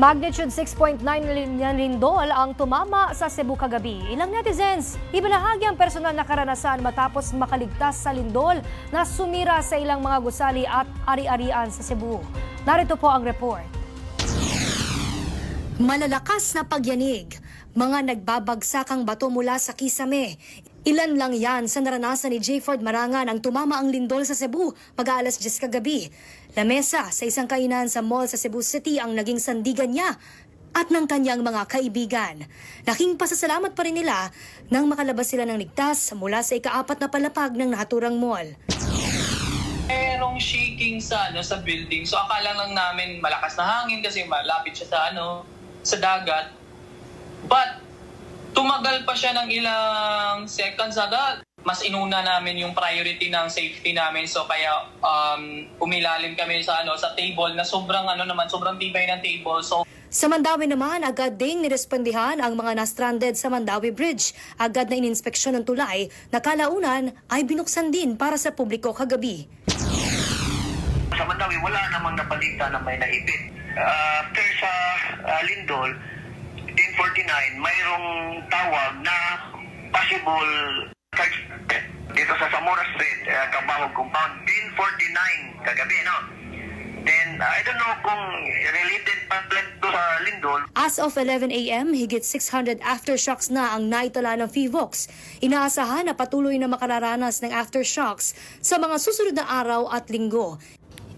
Magnitude 6.9 na lindol ang tumama sa Cebu kagabi. Ilang netizens, ibinahagi ang personal na karanasan matapos makaligtas sa lindol na sumira sa ilang mga gusali at ari-arian sa Cebu. Narito po ang report. Malalakas na pagyanig, mga nagbabagsakang bato mula sa kisame. Ilan lang yan sa naranasan ni J. Ford Marangan ang tumama ang lindol sa Cebu mag-aalas 10 kagabi. Lamesa sa isang kainan sa mall sa Cebu City ang naging sandigan niya at ng kanyang mga kaibigan. Laking pasasalamat pa rin nila nang makalabas sila ng ligtas mula sa ikaapat na palapag ng naturang mall. merong shaking sa ano sa building. So akala lang namin malakas na hangin kasi malapit siya sa ano sa dagat. But tumagal pa siya ng ilang seconds agad. Mas inuna namin yung priority ng safety namin. So kaya um, umilalim kami sa ano sa table na sobrang ano naman sobrang tibay ng table. So Sa Mandawi naman, agad ding nirespondihan ang mga na-stranded sa Mandawi Bridge. Agad na ininspeksyon ng tulay na kalaunan ay binuksan din para sa publiko kagabi. Sa Mandawi, wala namang nabalita na may naipit. Ah, after sa ah, Lindol, 1049, mayroong tawag na possible dito sa Zamora Street, uh, Kabahog Compound, 1049 kagabi, no? Then, I don't know kung related pa to sa Lindol, As of 11 a.m., higit 600 aftershocks na ang naitala ng FIVOX. Inaasahan na patuloy na makararanas ng aftershocks sa mga susunod na araw at linggo.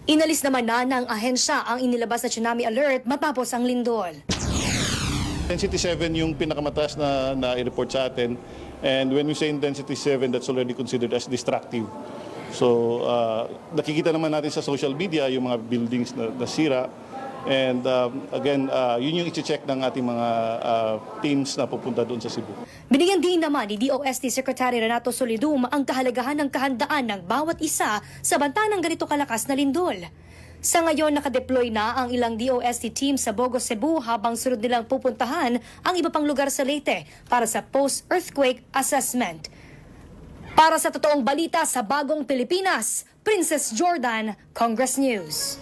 Inalis naman na ng ahensya ang inilabas na tsunami alert matapos ang lindol. Density 7 yung pinakamataas na na-report sa atin. And when we say intensity 7, that's already considered as destructive. So, uh, nakikita naman natin sa social media yung mga buildings na nasira. And um, again, uh, yun yung i-check ng ating mga uh, teams na pupunta doon sa Cebu. Binigyan din naman ni DOST Secretary Renato Solidum ang kahalagahan ng kahandaan ng bawat isa sa banta ng ganito kalakas na lindol. Sa ngayon, nakadeploy na ang ilang DOST team sa Bogo, Cebu habang sunod nilang pupuntahan ang iba pang lugar sa Leyte para sa post-earthquake assessment. Para sa totoong balita sa Bagong Pilipinas, Princess Jordan, Congress News.